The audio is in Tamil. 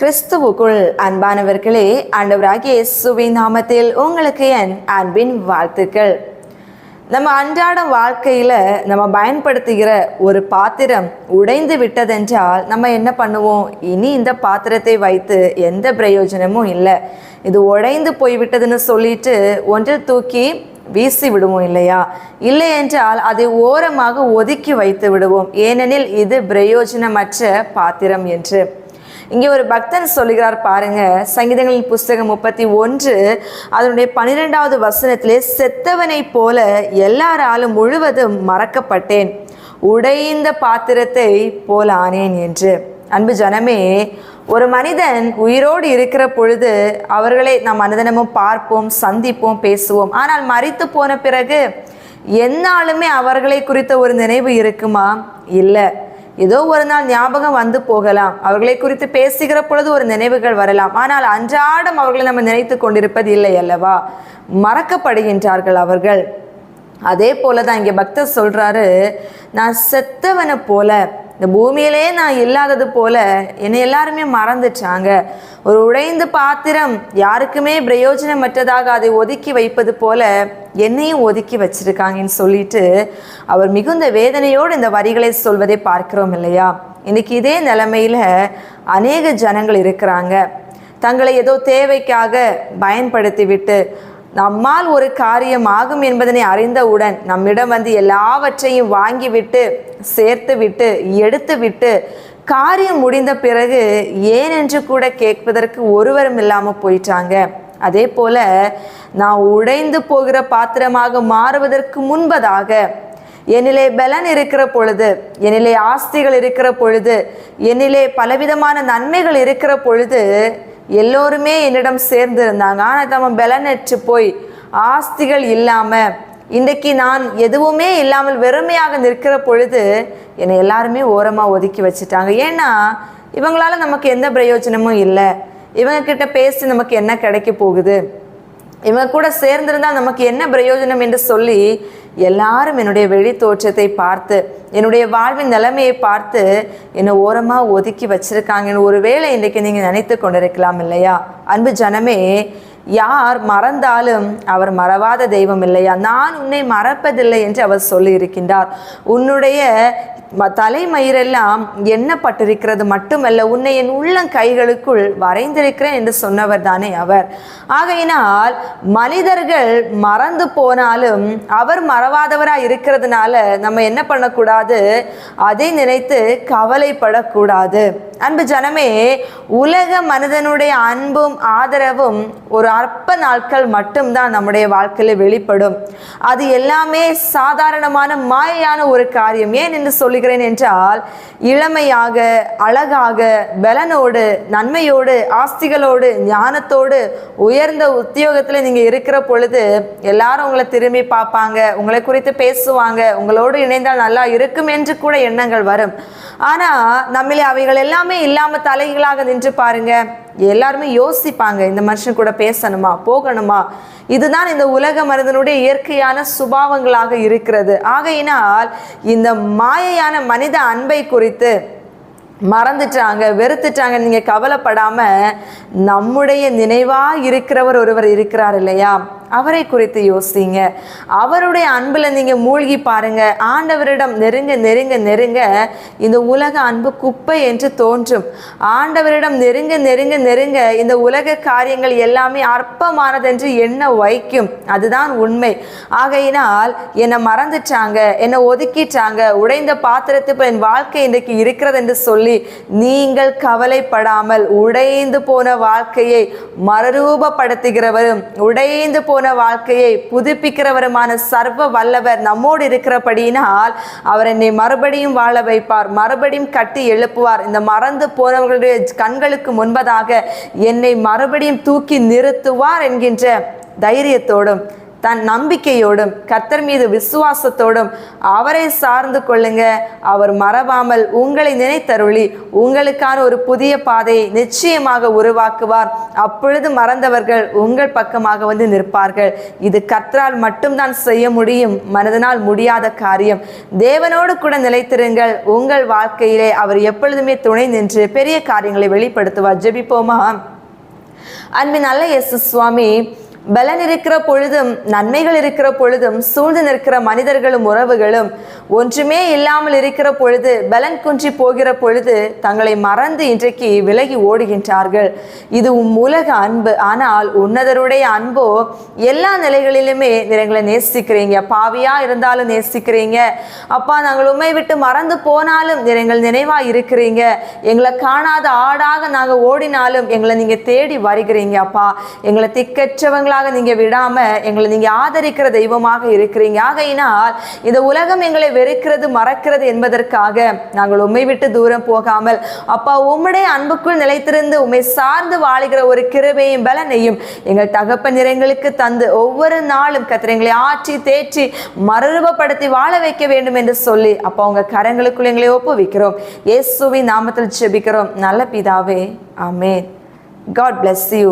கிறிஸ்துவுக்குள் அன்பானவர்களே ஆண்டவராகிய இயேசுவின் நாமத்தில் உங்களுக்கு என் அன்பின் வாழ்த்துக்கள். நம்ம அன்றாட வாழ்க்கையில் நம்ம பயன்படுத்துகிற ஒரு பாத்திரம் உடைந்து விட்டதென்றால் நம்ம என்ன பண்ணுவோம்? இனி இந்த பாத்திரத்தை வைத்து எந்த பிரயோஜனமும் இல்லை. இது உடைந்து போய்விட்டதுன்னு சொல்லிட்டு ஒன்றில் தூக்கி வீசி விடுவோம் இல்லையா? இல்லை என்றால் அதை ஓரமாக ஒதுக்கி வைத்து விடுவோம். ஏனெனில் இது பிரயோஜனமற்ற பாத்திரம் என்று. இங்கே ஒரு பக்தன் சொல்லுகிறார் பாருங்க சங்கீதங்களின் புஸ்தகம் முப்பத்தி ஒன்று அதனுடைய பன்னிரெண்டாவது வசனத்திலே செத்தவனைப் போல எல்லாராலும் முழுவதும் மறக்கப்பட்டேன். உடைந்த பாத்திரத்தை போல ஆனேன் என்று. அன்பு ஜனமே ஒரு மனிதன் உயிரோடு இருக்கிற பொழுது அவர்களை நாம் அனுதினமும் பார்ப்போம் சந்திப்போம் பேசுவோம். ஆனால் மறித்து போன பிறகு எந்நாளுமே அவர்களை குறித்த ஒரு நினைவு இருக்குமா? இல்லை. ஏதோ ஒரு நாள் ஞாபகம் வந்து போகலாம். அவர்களை குறித்து பேசுகிற பொழுது ஒரு நினைவுகள் வரலாம். ஆனால் அன்றாடம் அவர்களை நம்ம நினைத்து கொண்டிருப்பது இல்லை அல்லவா? மறக்கப்படுகின்றார்கள் அவர்கள். அதே போல தான் இங்கே பக்தர் சொல்கிறாரு நான் செத்தவனை போல இந்த பூமியிலே நான் இல்லாதது போல என்னை எல்லாருமே மறந்துட்டாங்க. ஒரு உடைந்த பாத்திரம் யாருக்குமே பிரயோஜனமற்றதாக அதை ஒதுக்கி வைப்பது போல என்னையும் ஒதுக்கி வச்சிருக்காங்கன்னு சொல்லிட்டு அவர் மிகுந்த வேதனையோடு இந்த வரிகளை சொல்வதை பார்க்கிறோம் இல்லையா? இன்னைக்கு இதே நிலைமையில அநேக ஜனங்கள் இருக்கிறாங்க. தங்களை ஏதோ தேவைக்காக பயன்படுத்திவிட்டு நம்மால் ஒரு காரியம் ஆகும் என்பதனை அறிந்தவுடன் நம்மிடம் வந்து எல்லாவற்றையும் வாங்கிவிட்டு சேர்த்து விட்டு எடுத்து விட்டு காரியம் முடிந்த பிறகு ஏன் என்று கூட கேட்பதற்கு ஒருவரும் இல்லாமல் போயிட்டாங்க. அதே போல நான் உடைந்து போகிற பாத்திரமாக மாறுவதற்கு முன்பதாக என்னிலே பலன் இருக்கிற பொழுது என்னிலே ஆஸ்திகள் இருக்கிற பொழுது என்னிலே பலவிதமான நன்மைகள் இருக்கிற பொழுது எல்லோருமே என்னிடம் சேர்ந்து இருந்தாங்க ஆனால் தம்ம பலனற்று போய் ஆஸ்திகள் இல்லாமல் இன்றைக்கு நான் எதுவுமே இல்லாமல் வெறுமையாக நிற்கிற பொழுது என்னை எல்லாருமே ஓரமாக ஒதுக்கி வச்சுட்டாங்க. ஏன்னா இவங்களால நமக்கு எந்த பிரயோஜனமும் இல்லை. இவங்க கிட்ட பேசி நமக்கு என்ன கிடைக்க போகுது? இவங்க கூட சேர்ந்திருந்தால் நமக்கு என்ன பிரயோஜனம் என்று சொல்லி எல்லாரும் என்னுடைய வெளி தோற்றத்தை பார்த்து என்னுடைய வாழ்வின் நிலைமையை பார்த்து என்னை ஓரமாக ஒதுக்கி வச்சிருக்காங்கன்னு ஒருவேளை இன்றைக்கு நீங்கள் நினைத்து கொண்டிருக்கலாம் இல்லையா? அன்பு ஜனமே யார் மறந்தாலும் அவர் மறவாத தெய்வம் இல்லையா? நான் உன்னை மறப்பதில்லை என்று அவர் சொல்லியிருக்கின்றார். உன்னுடைய ம- தலைமயிரெல்லாம் எண்ணப்பட்டிருக்கிறது மட்டுமல்ல உன்னை என் உள்ளம் கைகளுக்குள் வரைந்திருக்கிறேன் என்று சொன்னவர் தானே அவர். ஆகையினால் மனிதர்கள் மறந்து போனாலும் அவர் மறவாதவராக இருக்கிறதுனால நம்ம என்ன பண்ணக்கூடாது? அதை நினைத்து கவலைப்படக்கூடாது. அன்பு ஜனமே உலக மனிதனுடைய அன்பும் ஆதரவும் ஒரு அற்ப நாட்கள் மட்டும்தான் நம்முடைய வாழ்க்கையில் வெளிப்படும். அது எல்லாமே சாதாரணமான மாயையான ஒரு காரியம். ஏன் என்று சொல்லுகிறேன் என்றால் இளமையாக அழகாக பலனோடு நன்மையோடு ஆஸ்திகளோடு ஞானத்தோடு உயர்ந்த உத்தியோகத்தில் நீங்கள் இருக்கிற பொழுது எல்லாரும் உங்களை திரும்பி பார்ப்பாங்க உங்களை குறித்து பேசுவாங்க உங்களோடு இணைந்தால் நல்லா இருக்கும் என்று கூட எண்ணங்கள் வரும். ஆனால் நம்மளே அவைகள் எல்லாம் இல்லாமல் தலைகளாக நின்று பாருங்க. எல்லாருமே யோசிப்பாங்க இந்த மனுஷன் கூட பேசணுமா போகணுமா? இதுதான் இந்த உலக மனிதனுடைய இயற்கையான சுபாவங்களாக இருக்கிறது. ஆகையினால் இந்த மாயையான மனித அன்பை குறித்து மறந்துட்டாங்க வெறுத்துட்டாங்க நீங்க கவலைப்படாம நம்முடைய நினைவா இருக்கிறவர் ஒருவர் இருக்கிறார் இல்லையா? அவரை குறித்து யோசிங்க. அவருடைய அன்புல நீங்க மூழ்கி பாருங்க. ஆண்டவரிடம் நெருங்க நெருங்க நெருங்க இந்த உலக அன்பு குப்பை என்று தோன்றும். ஆண்டவரிடம் நெருங்க நெருங்க நெருங்க இந்த உலக காரியங்கள் எல்லாமே அற்பமானதென்று எண்ண வைக்கும்? அதுதான் உண்மை. ஆகையினால் என்னை மறந்துட்டாங்க என்னை ஒதுக்கிட்டாங்க உடைந்த பாத்திரத்துக்கு என் வாழ்க்கை இன்றைக்கு இருக்கிறது என்று சொல்லி நீங்கள் கவலைப்படாமல் உடைந்து போன வாழ்க்கையை மறுரூபப்படுத்துகிறவரும் உடைந்து போன வாழ்க்கையை புதுப்பிக்கிறவருமான சர்வ வல்லவர் நம்மோடு இருக்கிறபடியினால் அவர் என்னை மறுபடியும் வாழ வைப்பார் மறுபடியும் கட்டி எழுப்புவார். இந்த மறந்து போனவர்களுடைய கண்களுக்கு முன்பதாக என்னை மறுபடியும் தூக்கி நிறுத்துவார் என்கின்ற தைரியத்தோடும் தன் நம்பிக்கையோடும் கர்த்தர் மீது விசுவாசத்தோடும் அவரை சார்ந்து கொள்ளுங்க. அவர் மறவாமல் உங்களை நினைத்தருளி உங்களுக்கான ஒரு புதிய பாதையை நிச்சயமாக உருவாக்குவார். அப்பொழுது மறந்தவர்கள் உங்கள் பக்கமாக வந்து நிற்பார்கள். இது கர்த்தரால் மட்டும்தான் செய்ய முடியும் மனதனால் முடியாத காரியம். தேவனோடு கூட நிலைத்திருங்கள். உங்கள் வாழ்க்கையிலே அவர் எப்பொழுதுமே துணை நின்று பெரிய காரியங்களை வெளிப்படுத்துவார். ஜெபிப்போமா? அன்பின் நல்ல இயேசு சுவாமி பலன் இருக்கிற பொழுதும் நன்மைகள் இருக்கிற பொழுதும் சூழ்ந்து நிற்கிற மனிதர்களும் உறவுகளும் ஒன்றுமே இல்லாமல் இருக்கிற பொழுது பலன் குன்றி போகிற பொழுது தங்களை மறந்து இன்றைக்கு விலகி ஓடுகின்றார்கள். இது உம் உலக அன்பு. ஆனால் உன்னதருடைய அன்போ எல்லா நிலைகளிலுமே நீர் எங்களை நேசிக்கிறீங்க. பாவியா இருந்தாலும் நேசிக்கிறீங்க. அப்பா நாங்கள் உண்மை விட்டு மறந்து போனாலும் நீர் எங்கள் நினைவா இருக்கிறீங்க. எங்களை காணாத ஆடாக நாங்கள் ஓடினாலும் எங்களை நீங்க தேடி வருகிறீங்க அப்பா. எங்களை எங்களுக்காக நீங்க விடாம எங்களை நீங்க ஆதரிக்கிற தெய்வமாக இருக்கிறீங்க. ஆகையினால் இந்த உலகம் எங்களை வெறுக்கிறது மறக்கிறது என்பதற்காக நாங்கள் உண்மை விட்டு தூரம் போகாமல் அப்பா உம்முடைய அன்புக்குள் நிலைத்திருந்து உண்மை சார்ந்து வாழுகிற ஒரு கிருபையும் பலனையும் எங்கள் தகப்பன் எங்களுக்கு தந்து ஒவ்வொரு நாளும் கத்திரங்களை ஆற்றி தேற்றி மறுரூபப்படுத்தி வாழ வைக்க வேண்டும் என்று சொல்லி அப்பா உங்க கரங்களுக்குள் எங்களை ஒப்புவிக்கிறோம். இயேசுவின் நாமத்தில் ஜெபிக்கிறோம். நல்ல பிதாவே ஆமென். God bless you